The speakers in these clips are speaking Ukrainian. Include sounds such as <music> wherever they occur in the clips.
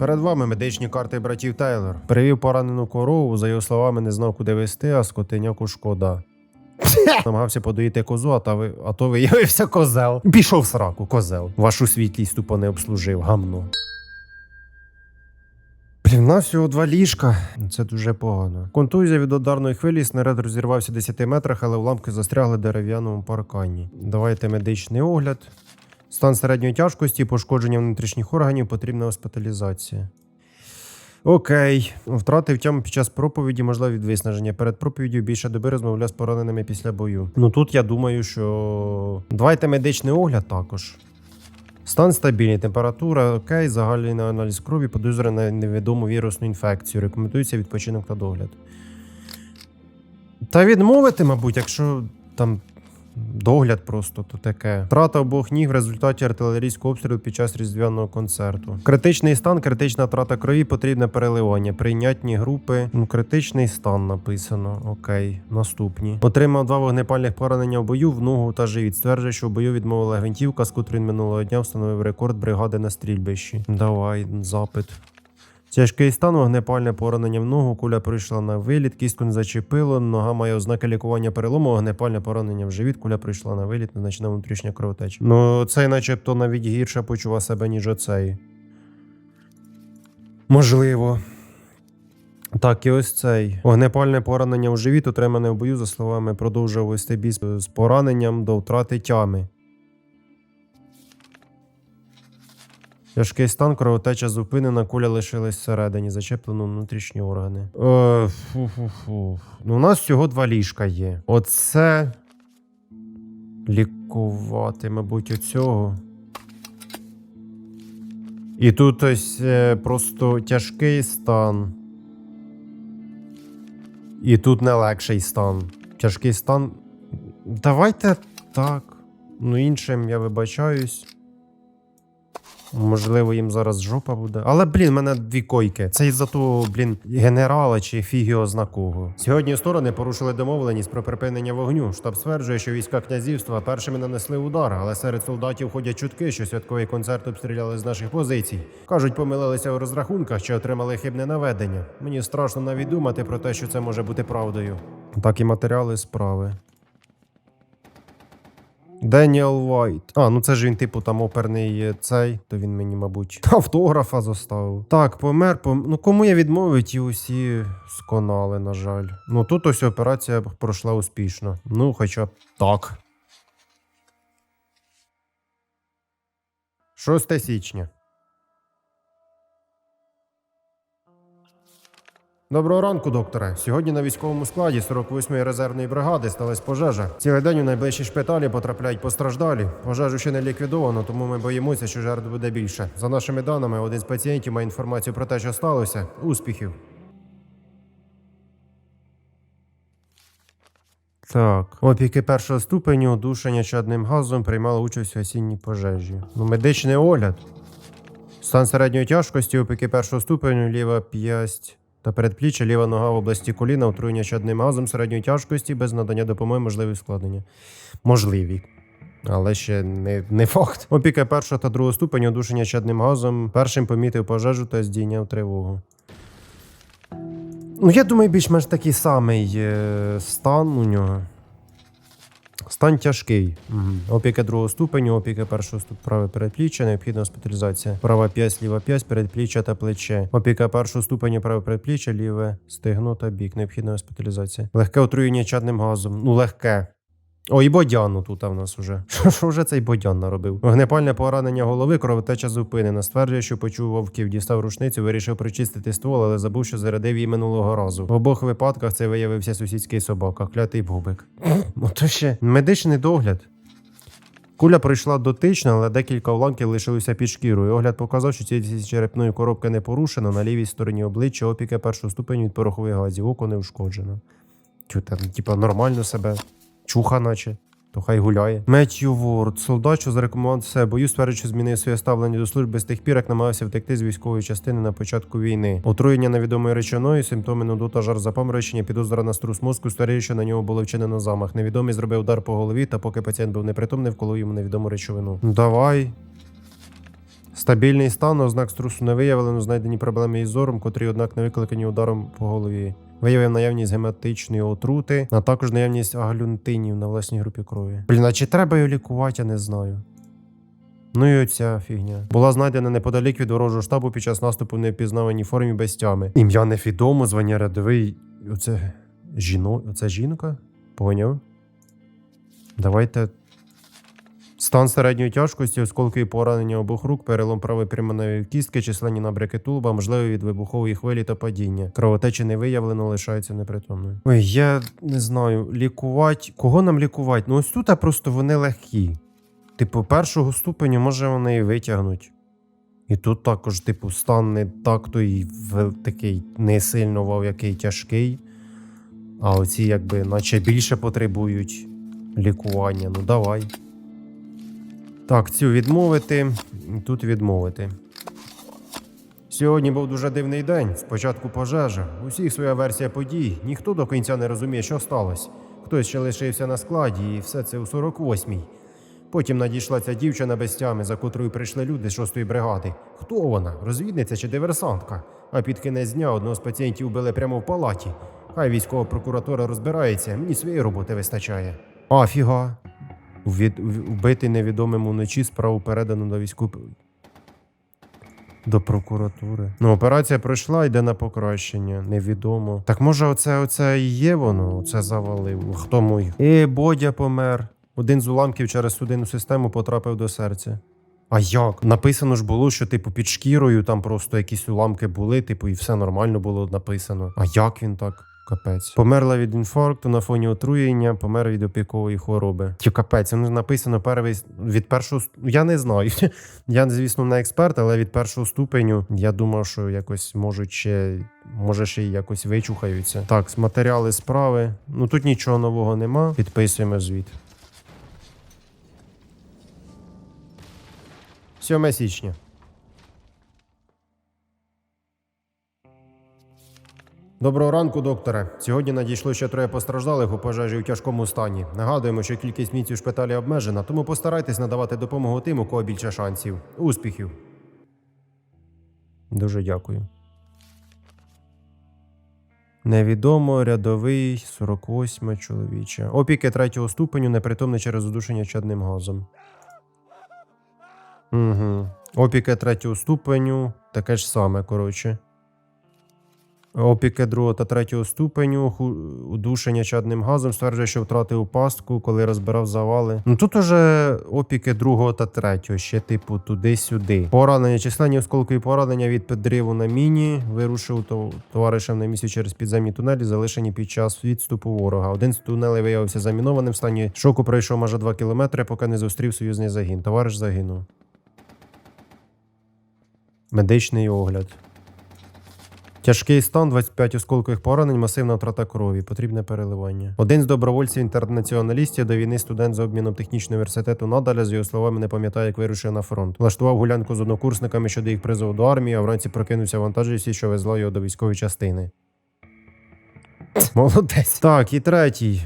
Перед вами медичні карти братів Тейлор. Перевів поранену корову, за його словами, не знав, куди вести, а скотиняку шкода. Намагався подоїти козу, а, та ви, а то виявився козел. Пішов в сраку, козел. Вашу світлість тупо не обслужив, гамно. Блін, нас всього два ліжка. Це дуже погано. Контузія від ударної хвилі, снаряд розірвався 10 метрах, але уламки застрягли в дерев'яному паркані. Давайте медичний огляд. Стан середньої тяжкості, пошкодження внутрішніх органів, потрібна госпіталізація. Окей. Втратив тяму під час проповіді, можливо, від виснаження. Перед проповіддю більше доби розмовляв з пораненими після бою. Ну тут я думаю, що. Давайте медичний огляд також. Стан стабільний, температура окей, загальний аналіз крові, подозра на невідому вірусну інфекцію. Рекомендується відпочинок та догляд. Та відмовити, мабуть, якщо там догляд просто то таке. Втрата обох ніг в результаті артилерійського обстрілу під час різдвяного концерту. Критичний стан, критична втрата крові, потрібне переливання. Прийнятні групи. Ну, критичний стан написано. Окей, наступні. Отримав два вогнепальних поранення в бою в ногу та живіт. Стверджує, що в бою відмовила гвинтівка, з котрою минулого дня встановив рекорд бригади на стрільбищі. Давай, запит. Тяжкий стан, вогнепальне поранення в ногу, куля прийшла на виліт, кістку не зачепило, нога має ознаки лікування перелому, вогнепальне поранення в живіт, куля прийшла на виліт, незначна внутрішня кровотеча. Ну, цей начебто навіть гірше почував себе, ніж оцей. Можливо. Так, і ось цей вогнепальне поранення в живіт, отримане в бою, за словами, продовжував вести бій з пораненням до втрати тями. Тяжкий стан, кровотеча зупинена, куля лишилась всередині, зачеплено внутрішні органи. Е, фу-фу-фу. Ну, у нас всього два ліжка є. Оце лікувати, мабуть, оцього. І тут ось е, просто тяжкий стан. І тут не легший стан. Тяжкий стан. Давайте так. Ну, іншим я вибачаюсь. Можливо, їм зараз жопа буде. Але, блін, в мене дві койки. Це із-за того, блін, генерала чи фігіо знакого. Сьогодні сторони порушили домовленість про припинення вогню. Штаб стверджує, що війська князівства першими нанесли удар, але серед солдатів ходять чутки, що святковий концерт обстріляли з наших позицій. Кажуть, помилилися у розрахунках чи отримали хибне наведення. Мені страшно навіть думати про те, що це може бути правдою. Так і матеріали справи. Деніел Вайт. А, ну це ж він, типу, там оперний цей, то він мені, мабуть, <laughs> автографа зоставив. Так, помер, пом... Ну кому я відмовив, ті усі сконали, на жаль. Ну тут ось операція пройшла успішно. Ну, хоча б так. 6 січня. Доброго ранку, докторе. Сьогодні на військовому складі 48-ї резервної бригади сталася пожежа. Цілий день у найближчі шпиталі потрапляють постраждалі. Пожежу ще не ліквідовано, тому ми боїмося, що жертв буде більше. За нашими даними, один з пацієнтів має інформацію про те, що сталося. Успіхів. Так, опіки першого ступеню, удушення чадним газом приймали участь у осінній пожежі. Ну, медичний огляд. Стан середньої тяжкості, опіки першого ступеню, ліва п'ясть та передпліччя, ліва нога в області коліна, отруєння чадним газом середньої тяжкості без надання допомоги, можливі ускладнення. Можливі. Але ще не, не факт. Опіка першого та другого ступеню, одушення чадним газом. Першим помітив пожежу та здійняв тривогу. Ну, я думаю, більш-менш такий самий е, стан у нього. Стан тяжкий. Угу. Опіка другого ступеню, опіка першого ступеню, праве передпліччя, необхідна госпіталізація. Права п'ясть, ліва п'ясть, передпліччя та плече. Опіка першого ступеню, праве передпліччя, ліве стегно та бік. Необхідна госпіталізація. Легке отруєння чадним газом. Ну, легке. О, і бодяну тут в нас уже. <laughs> Що, вже цей бодян наробив? Вогнепальне поранення голови, кровотеча зупинена. Стверджує, що почув вовків, дістав рушницю, вирішив причистити ствол, але забув, що зарядив її минулого разу. В обох випадках це виявився сусідський собака, клятий бубик. <clears throat> Ну то ще медичний догляд. Куля пройшла дотично, але декілька уламків лишилися під шкірою. Огляд показав, що цієї черепної коробки не порушено. На лівій стороні обличчя опіки першого ступеню від порохових газів. Око не ушкоджено. Чу там, типа, нормально себе. Чуха, наче. То хай гуляє. Меттью Ворд, солдат, що зарекомендував себе бою, стверджує, змінив своє ставлення до служби з тих пір, як намагався втекти з військової частини на початку війни. Отруєння невідомою речовиною, симптоми нудота, жар запаморочення, підозра на струс мозку, старіє, що на нього було вчинено замах. Невідомий зробив удар по голові, та поки пацієнт був непритомний, вколов йому невідому речовину. Давай. Стабільний стан, ознак струсу не виявлено, знайдені проблеми із зором, котрі, однак, не викликані ударом по голові. Виявив наявність гематичної отрути, а також наявність аглюнтинів на власній групі крові. Блін, а чи треба його лікувати, я не знаю. Ну і оця фігня. Була знайдена неподалік від ворожого штабу під час наступу в невпізнаваній формі без тями. Ім'я невідомо, звання рядовий. Оце жіно... Оце жінка? Поняв? Давайте. Стан середньої тяжкості, осколки і поранення обох рук, перелом правої прямонової кістки, численні набряки тулуба, можливо від вибухової хвилі та падіння. Кровотечі не виявлено, лишається непритомною. Ой, я не знаю, лікувати. Кого нам лікувати? Ну ось тут просто вони легкі. Типу, першого ступеню може вони і витягнуть. І тут також, типу, стан не так і такий не сильно вау, який тяжкий. А оці, якби, наче більше потребують лікування. Ну давай. Так, цю відмовити, тут відмовити. Сьогодні був дуже дивний день. Спочатку пожежа. У всіх своя версія подій. Ніхто до кінця не розуміє, що сталося. Хтось ще лишився на складі, і все це у 48-й. Потім надійшла ця дівчина без тями, за котрою прийшли люди з 6-ї бригади. Хто вона? Розвідниця чи диверсантка? А під кінець дня одного з пацієнтів били прямо в палаті. Хай військова прокуратура розбирається, мені своєї роботи вистачає. А, фіга. Від, вбитий невідомим уночі справу передано до військову. До прокуратури. Ну, операція пройшла, йде на покращення. Невідомо. Так може, оце оце і є воно? Оце завалив. Хто мой? Е, Бодя помер. Один з уламків через судинну систему потрапив до серця. А як? Написано ж було, що, типу, під шкірою там просто якісь уламки були, типу, і все нормально було написано. А як він так? Капець. Померла від інфаркту на фоні отруєння, помер від опікової хвороби. Ті капець, воно написано перший від першого Я не знаю. <laughs> Я, звісно, не експерт, але від першого ступеню я думав, що якось можуть ще, може, ще й якось вичухаються. Так, матеріали справи. Ну тут нічого нового нема. Підписуємо звіт. 7 січня. Доброго ранку, докторе. Сьогодні надійшло ще троє постраждалих у пожежі у тяжкому стані. Нагадуємо, що кількість місць у шпиталі обмежена, тому постарайтесь надавати допомогу тим, у кого більше шансів. Успіхів. Дуже дякую. Невідомо, рядовий, 48 чоловіче. Опіки третього ступеню непритомний через удушення чадним газом. Угу. Опіки третього ступеню, таке ж саме, коротше. Опіки другого та третього ступеню, удушення чадним газом, стверджує, що втратив пастку, коли розбирав завали. Ну тут уже опіки другого та третього, ще типу туди-сюди. Поранення, численні осколкові поранення від підриву на міні. Вирушив то- товаришем на місці через підземні тунелі, залишені під час відступу ворога. Один з тунелей виявився замінованим в стані шоку. Пройшов майже 2 кілометри, поки не зустрів союзний загін. Товариш загинув. Медичний огляд. Тяжкий стан, 25 осколкових поранень, масивна втрата крові, потрібне переливання. Один з добровольців інтернаціоналістів до війни студент з обміном технічного університету надаля, з його словами, не пам'ятає, як вирушив на фронт. Влаштував гулянку з однокурсниками щодо їх призову до армії, а вранці прокинувся вантажівці, що везла його до військової частини. Молодець. Так, і третій.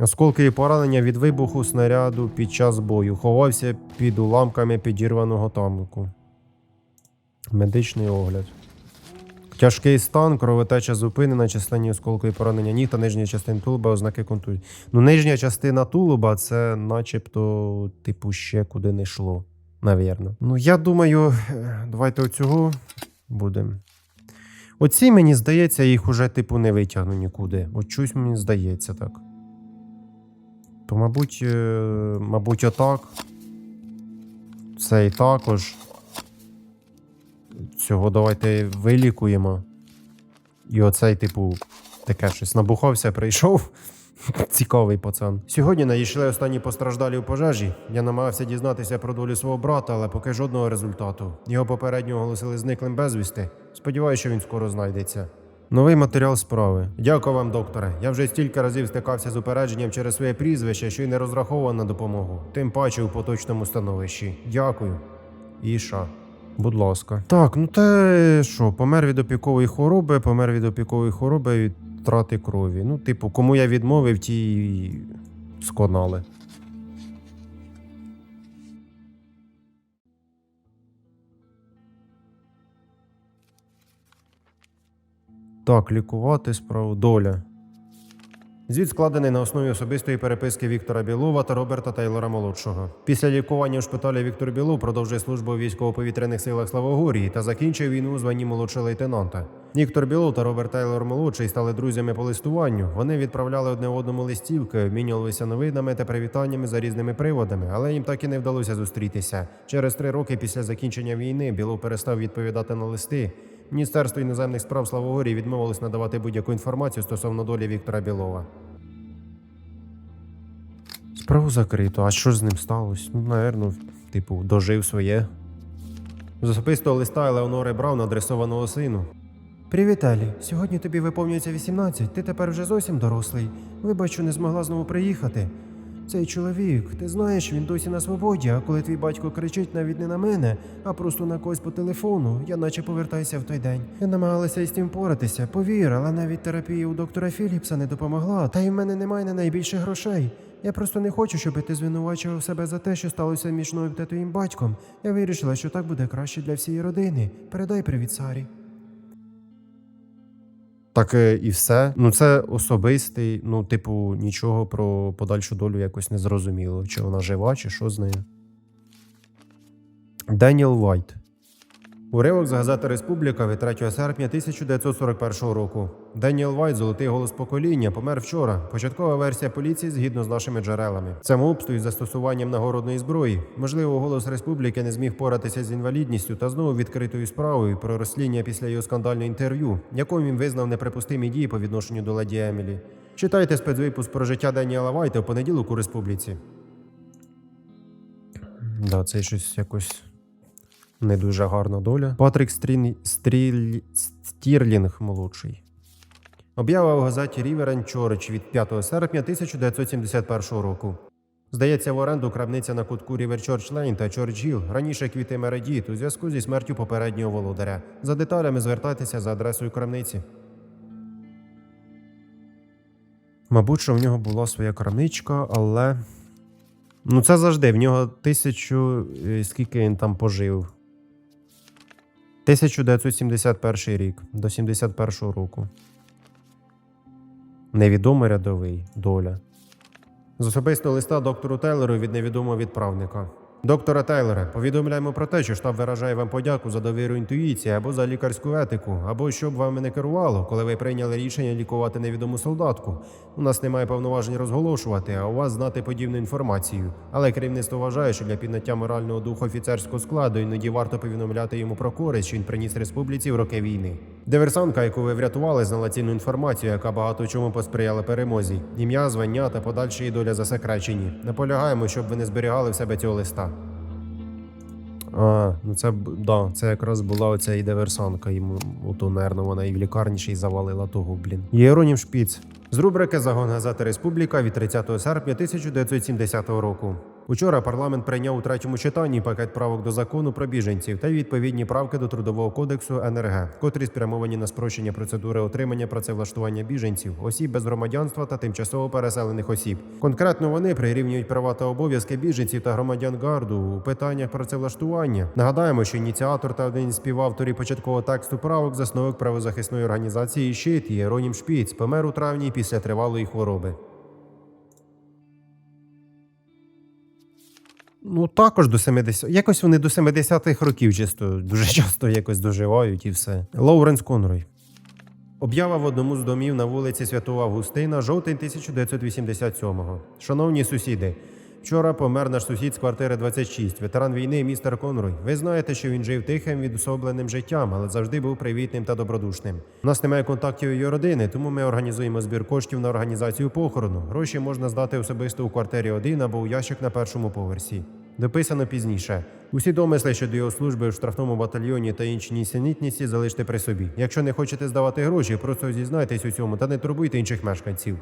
Осколки і поранення від вибуху снаряду під час бою. Ховався під уламками підірваного танку. Медичний огляд. Тяжкий стан, кровотеча зупинена, численні осколкові поранення ніг та нижня частина тулуба, ознаки контузії. Ну, нижня частина тулуба це начебто, типу, ще куди не йшло. Навірно. Ну, я думаю, е, давайте оцього будемо. Оці, мені здається, їх уже, типу, не витягну нікуди. От щось мені здається так. То, мабуть, е, мабуть, отак. Цей також. Цього давайте вилікуємо. І оцей, типу, таке щось набухався, прийшов. <laughs> Цікавий пацан. Сьогодні надійшли останні постраждалі у пожежі. Я намагався дізнатися про долю свого брата, але поки жодного результату. Його попередньо оголосили зниклим безвісти. Сподіваюся, що він скоро знайдеться. Новий матеріал справи. Дякую вам, докторе. Я вже стільки разів стикався з упередженням через своє прізвище, що й не розраховував на допомогу. Тим паче у поточному становищі. Дякую. Іша. Будь ласка. Так, ну те що, помер від опікової хвороби, помер від опікової хвороби від втрати крові. Ну, типу, кому я відмовив, ті сконали. Так, лікувати справу доля. Звіт складений на основі особистої переписки Віктора Білова та Роберта Тейлора молодшого. Після лікування в шпиталі Віктор Білов продовжує службу у військово-повітряних силах Славогорії та закінчив війну у званні молодшого лейтенанта. Віктор Білов та Роберт Тейлор молодший стали друзями по листуванню. Вони відправляли одне одному листівки, обмінювалися новинами та привітаннями за різними приводами, але їм так і не вдалося зустрітися. Через три роки після закінчення війни Білов перестав відповідати на листи. Міністерство іноземних справ Славогорії відмовилось надавати будь-яку інформацію стосовно долі Віктора Білова. Справу закрито. А що з ним сталося? Ну, наверно, типу, дожив своє. З особистого листа Елеонори Браун, адресованого сину. Привіт, Елі. Сьогодні тобі виповнюється 18. Ти тепер вже зовсім дорослий. Вибач, що не змогла знову приїхати. Цей чоловік, ти знаєш, він досі на свободі, а коли твій батько кричить навіть не на мене, а просто на когось по телефону, я наче повертаюся в той день. Я намагалася із тим поратися, повір, але навіть терапія у доктора Філіпса не допомогла, та й в мене немає на найбільше грошей. Я просто не хочу, щоб ти звинувачував себе за те, що сталося між мною та твоїм батьком. Я вирішила, що так буде краще для всієї родини. Передай привіт Сарі. Так е, і все. Ну, це особистий, ну, типу, нічого про подальшу долю якось не зрозуміло. Чи вона жива, чи що з нею. Деніел Вайт. Уривок з газети Республіка від 3 серпня 1941 року. Деніел Вайт, золотий голос покоління, помер вчора. Початкова версія поліції згідно з нашими джерелами. Самообсту із застосуванням нагородної зброї. Можливо, голос республіки не зміг поратися з інвалідністю та знову відкритою справою про розслідування після його скандального інтерв'ю, якому він визнав неприпустимі дії по відношенню до леді Емілі. Читайте спецвипуск про життя Деніела Вайта в понеділок у республіці. Да, це щось якось не дуже гарна доля. Патрік Стрін... Стріль... Стірлінг молодший. Об'ява в газеті Ріверен Чорич від 5 серпня 1971 року. Здається, в оренду крамниця на кутку Рівер Чорч Лейн та Чорч Гіл, раніше квіти Мередіт, у зв'язку зі смертю попереднього володаря. За деталями звертайтеся за адресою крамниці. Мабуть, що в нього була своя крамничка, але. Ну, це завжди. В нього тисячу. е, Скільки він там пожив? 1971 рік до 71 року. Невідомий рядовий доля. З особистого листа доктору Тейлеру від невідомого відправника. Доктора Тейлоре, повідомляємо про те, що штаб виражає вам подяку за довіру інтуїції або за лікарську етику, або щоб вами не керувало, коли ви прийняли рішення лікувати невідому солдатку. У нас немає повноважень розголошувати, а у вас знати подібну інформацію. Але керівництво вважає, що для підняття морального духу офіцерського складу іноді варто повідомляти йому про користь, що він приніс республіці в роки війни. Диверсантка, яку ви врятували, знала цінну інформацію, яка багато чому посприяла перемозі. Ім'я, звання та подальша її доля засекречені. Наполягаємо, щоб ви не зберігали в себе цього листа. А, ну це да, це якраз була оця і диверсантка. Йому ото, наверно, вона і в лікарні ще й завалила того, блін. Єронім Шпіц. З рубрики Загон газети Республіка від 30 серпня 1970 року. Учора парламент прийняв у третьому читанні пакет правок до закону про біженців та відповідні правки до трудового кодексу НРГ, котрі спрямовані на спрощення процедури отримання працевлаштування біженців, осіб без громадянства та тимчасово переселених осіб. Конкретно вони прирівнюють права та обов'язки біженців та громадян гарду у питаннях працевлаштування. Нагадаємо, що ініціатор та один із співавторів початкового тексту правок засновник правозахисної організації «Щит» Єронім Шпіц помер у травні після тривалої хвороби. Ну, також до 70. Якось вони до 70-х років чисто дуже часто якось доживають і все. Лоуренс Конрой. Об'ява в одному з домів на вулиці Святого Августина, жовтень 1987-го. Шановні сусіди, вчора помер наш сусід з квартири 26, ветеран війни містер Конрой. Ви знаєте, що він жив тихим, відособленим життям, але завжди був привітним та добродушним. У нас немає контактів його родини, тому ми організуємо збір коштів на організацію похорону. Гроші можна здати особисто у квартирі 1 або у ящик на першому поверсі. Дописано пізніше. Усі домисли щодо його служби в штрафному батальйоні та інші нісенітниці залиште при собі. Якщо не хочете здавати гроші, просто зізнайтесь у цьому та не турбуйте інших мешканців.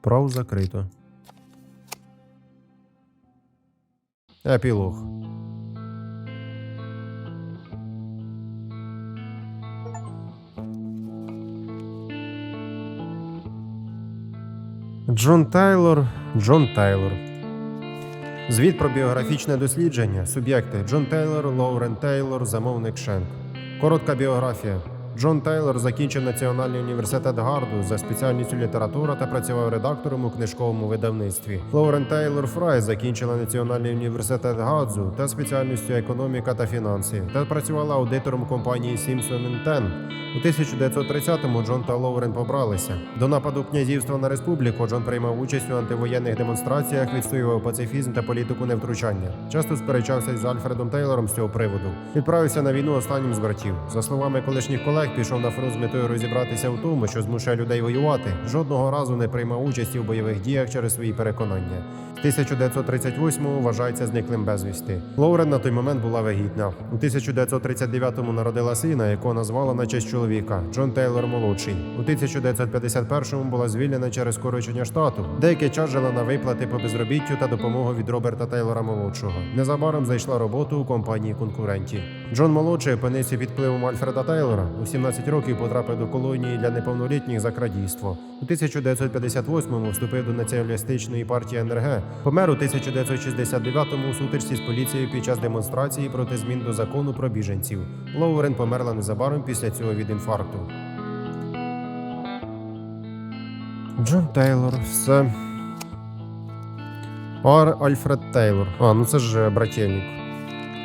Право закрито. Епілог. Джон Тайлор. Джон Тайлор. Звіт про біографічне дослідження. Суб'єкти Джон Тейлор, Лоурен Тейлор, замовник Шенк. Коротка біографія. Джон Тейлор закінчив Національний університет Гарду за спеціальністю література та працював редактором у книжковому видавництві. Лоурен Тейлор Фрай закінчила Національний університет Гадзу та спеціальністю економіка та фінанси та працювала аудитором компанії Simpson Ten. У 1930-му Джон та Лоурен побралися. До нападу князівства на республіку Джон приймав участь у антивоєнних демонстраціях, відстоював пацифізм та політику невтручання. Часто сперечався з Альфредом Тейлором з цього приводу. Відправився на війну останнім з братів. За словами колишніх колег, пішов на фронт з метою розібратися в тому, що змушає людей воювати. Жодного разу не приймав участі в бойових діях через свої переконання. З 1938-го вважається зниклим безвісти. Лоурен на той момент була вагітна. У 1939-му народила сина, якого назвала на честь чоловіка Джон Тейлор молодший. У 1951-му була звільнена через скорочення штату. Деякий час жила на виплати по безробіттю та допомогу від Роберта Тейлора молодшого. Незабаром знайшла роботу у компанії конкурентів. Джон молодший опинився під впливом Альфреда Тейлора. У 17 років потрапив до колонії для неповнолітніх за крадійство. У 1958-му вступив до націоналістичної партії НРГ. Помер у 1969-му у сутичці з поліцією під час демонстрації проти змін до закону про біженців. Лоурен померла незабаром після цього від інфаркту. Джон Тейлор, все. Ар Альфред Тейлор. А, ну це ж е, брательник.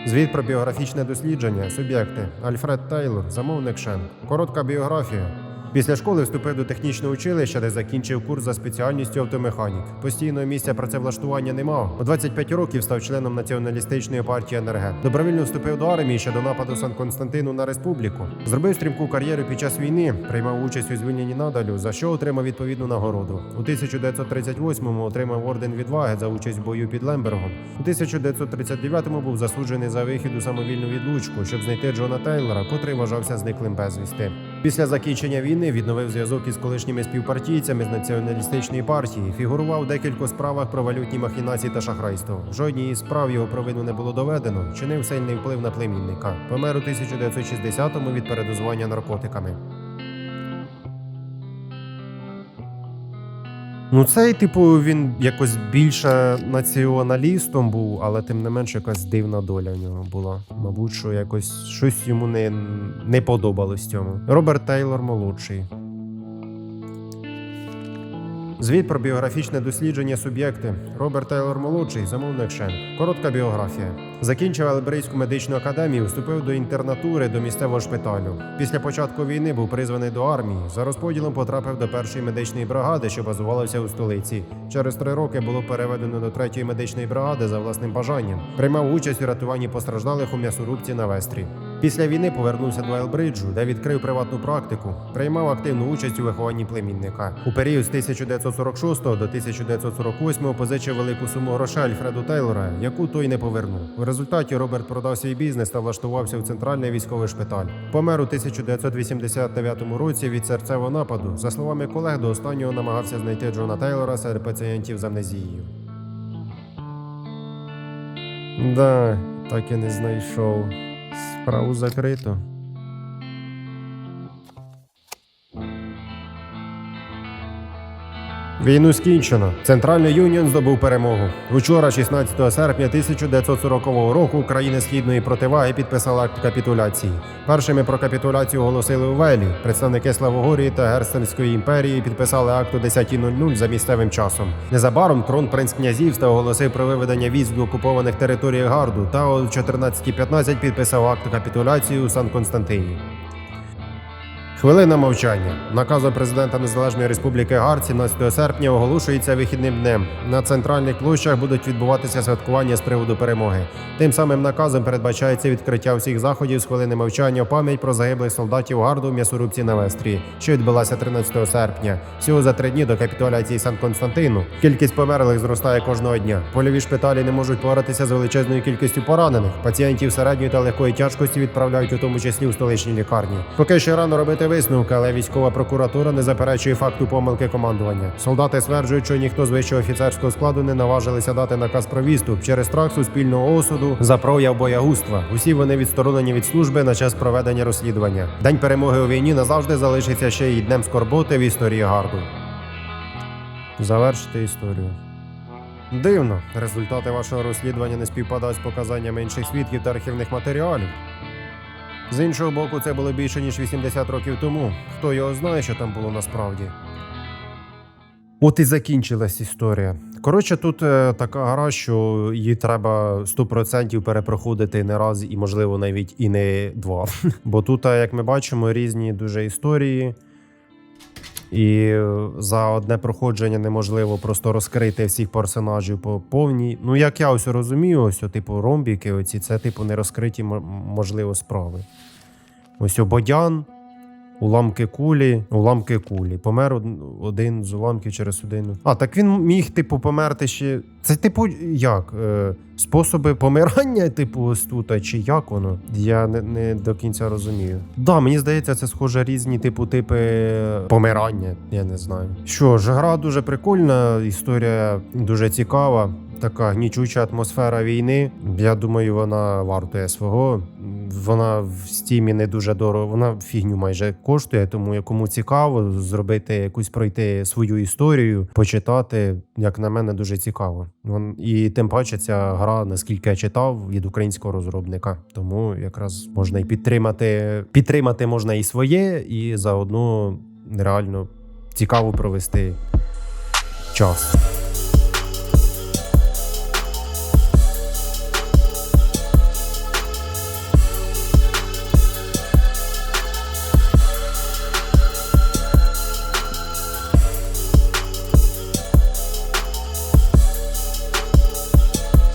Звіт про біографічне дослідження, суб'єкти. Альфред Тейлор, замовник Шен. Коротка біографія. Після школи вступив до технічного училища, де закінчив курс за спеціальністю автомеханік. Постійного місця працевлаштування не мав. У 25 років став членом націоналістичної партії НРГ. Добровільно вступив до армії ще до нападу Сан Константину на республіку. Зробив стрімку кар'єру під час війни, приймав участь у звільненні надалю, за що отримав відповідну нагороду. У 1938-му отримав орден відваги за участь в бою під Лембергом. У 1939-му був засуджений за вихід у самовільну відлучку, щоб знайти Джона Тейлора, котрий вважався зниклим безвісти. Після закінчення війни відновив зв'язок із колишніми співпартійцями з націоналістичної партії. Фігурував у декількох справах про валютні махінації та шахрайство. В жодній із справ його провину не було доведено. Чинив сильний вплив на племінника. Помер у 1960-му від передозування наркотиками. Ну, цей, типу, він якось більше націоналістом був, але тим не менш якась дивна доля в нього була. Мабуть, що якось щось йому не, не подобалось цьому. Роберт Тейлор молодший. Звіт про біографічне дослідження суб'єкти. Роберт Тейлор молодший, замовник Шен. Коротка біографія. Закінчив Алберійську медичну академію, вступив до інтернатури до місцевого шпиталю. Після початку війни був призваний до армії. За розподілом потрапив до першої медичної бригади, що базувалася у столиці. Через три роки було переведено до третьої медичної бригади за власним бажанням. Приймав участь у рятуванні постраждалих у м'ясорубці на Вестрі. Після війни повернувся до Елбриджу, де відкрив приватну практику. Приймав активну участь у вихованні племінника. У період з 1946 до 1948 позичив велику суму грошей Альфреду Тейлора, яку той не повернув. Результаті Роберт продав свій бізнес та влаштувався в центральний військовий шпиталь. Помер у 1989 році від серцевого нападу. За словами колег, до останнього намагався знайти Джона Тейлора серед пацієнтів з амнезією. Да, так і не знайшов. Справу закрито. Війну скінчено. Центральний Юніон здобув перемогу. Учора, 16 серпня 1940 року, країни східної противаги підписали акт капітуляції. Першими про капітуляцію оголосили у Велі. Представники Славогорії та Герценської імперії підписали акт о 10.00 за місцевим часом. Незабаром крон принц князівства оголосив про виведення військ в окупованих територіях Гарду та о 14.15 підписав акт капітуляції у Сан Константині. Хвилина мовчання. Наказом президента Незалежної Республіки Гар 17 серпня оголошується вихідним днем. На центральних площах будуть відбуватися святкування з приводу перемоги. Тим самим наказом передбачається відкриття всіх заходів з хвилини мовчання в пам'ять про загиблих солдатів Гарду в м'ясорубці на Вестрі, що відбулася 13 серпня. Всього за три дні до капітуляції Сан Константину. Кількість померлих зростає кожного дня. Польові шпиталі не можуть поратися з величезною кількістю поранених. Пацієнтів середньої та легкої тяжкості відправляють у тому числі у столичні лікарні. Поки ще рано робити висновки, але військова прокуратура не заперечує факту помилки командування. Солдати стверджують, що ніхто з вищого офіцерського складу не наважилися дати наказ про відступ через страх суспільного осуду за прояв боягузтва. Усі вони відсторонені від служби на час проведення розслідування. День перемоги у війні назавжди залишиться ще й днем скорботи в історії гарду. Завершити історію. Дивно, результати вашого розслідування не співпадають з показаннями інших свідків та архівних матеріалів. З іншого боку, це було більше ніж 80 років тому. Хто його знає, що там було насправді. От і закінчилась історія. Коротше, тут е, така гра, що її треба 100% перепроходити не раз і, можливо, навіть і не два. <laughs> Бо тут, е, як ми бачимо, різні дуже історії. І за одне проходження неможливо просто розкрити всіх персонажів по повній. Ну, як я ось розумію, ось, о, типу, ромбіки, оці, це, типу, не розкриті, можливо, справи. Ось Бодян, уламки кулі, уламки кулі. Помер один з уламків через один. А, так він міг, типу, померти ще. Це, типу, як? Е, способи помирання, <laughs> типу, ось тут, чи як воно? Я не, не до кінця розумію. Да, мені здається, це схоже різні, типу, типи помирання. Я не знаю. Що ж, гра дуже прикольна, історія дуже цікава. Така гнічуча атмосфера війни. Я думаю, вона вартує свого. Вона в стімі не дуже дорого. Вона фігню майже коштує. Тому кому цікаво зробити якусь пройти свою історію, почитати. Як на мене, дуже цікаво. Вон і тим паче ця гра, наскільки я читав, від українського розробника. Тому якраз можна і підтримати. Підтримати можна і своє, і заодно реально цікаво провести час.